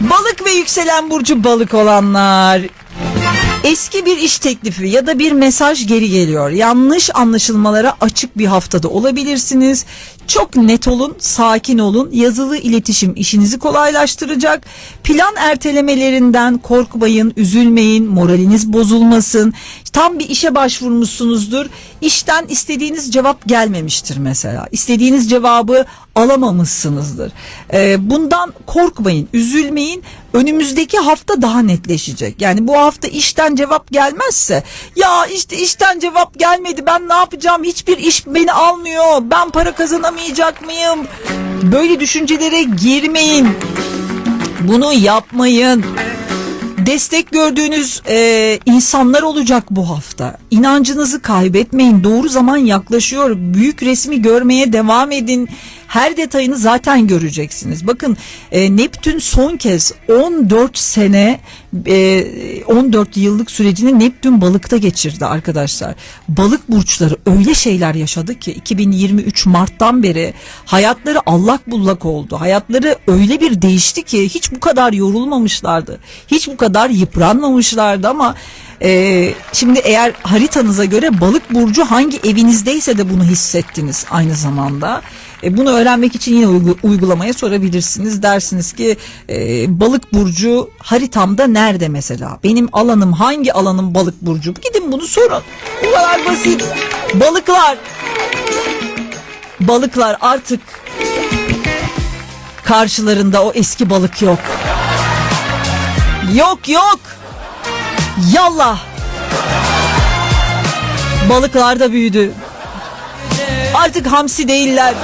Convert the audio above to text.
Balık ve yükselen burcu balık olanlar. Eski bir iş teklifi ya da bir mesaj geri geliyor. Yanlış anlaşılmalara açık bir haftada olabilirsiniz. Çok net olun, sakin olun. Yazılı iletişim işinizi kolaylaştıracak. Plan ertelemelerinden korkmayın, üzülmeyin, moraliniz bozulmasın. Tam bir işe başvurmuşsunuzdur. İşten istediğiniz cevap gelmemiştir mesela. İstediğiniz cevabı alamamışsınızdır. Ee, bundan korkmayın, üzülmeyin. Önümüzdeki hafta daha netleşecek. Yani bu hafta işten cevap gelmezse ya işte işten cevap gelmedi ben ne yapacağım hiçbir iş beni almıyor ben para kazanamayacak mıyım? Böyle düşüncelere girmeyin. Bunu yapmayın. Destek gördüğünüz e, insanlar olacak bu hafta. İnancınızı kaybetmeyin. Doğru zaman yaklaşıyor. Büyük resmi görmeye devam edin. Her detayını zaten göreceksiniz. Bakın e, Neptün son kez 14 sene e, 14 yıllık sürecini Neptün balıkta geçirdi arkadaşlar. Balık burçları öyle şeyler yaşadı ki 2023 Mart'tan beri hayatları allak bullak oldu. Hayatları öyle bir değişti ki hiç bu kadar yorulmamışlardı. Hiç bu kadar yıpranmamışlardı ama e, şimdi eğer haritanıza göre balık burcu hangi evinizdeyse de bunu hissettiniz aynı zamanda. E, bunu öğrenmek için yine uygu- uygulamaya sorabilirsiniz. Dersiniz ki e, balık burcu haritamda nerede mesela? Benim alanım hangi alanım balık burcu? Gidin bunu sorun. Bu kadar basit. Balıklar. Balıklar artık karşılarında o eski balık yok. Yok yok. Yallah. Balıklar da büyüdü. Artık hamsi değiller.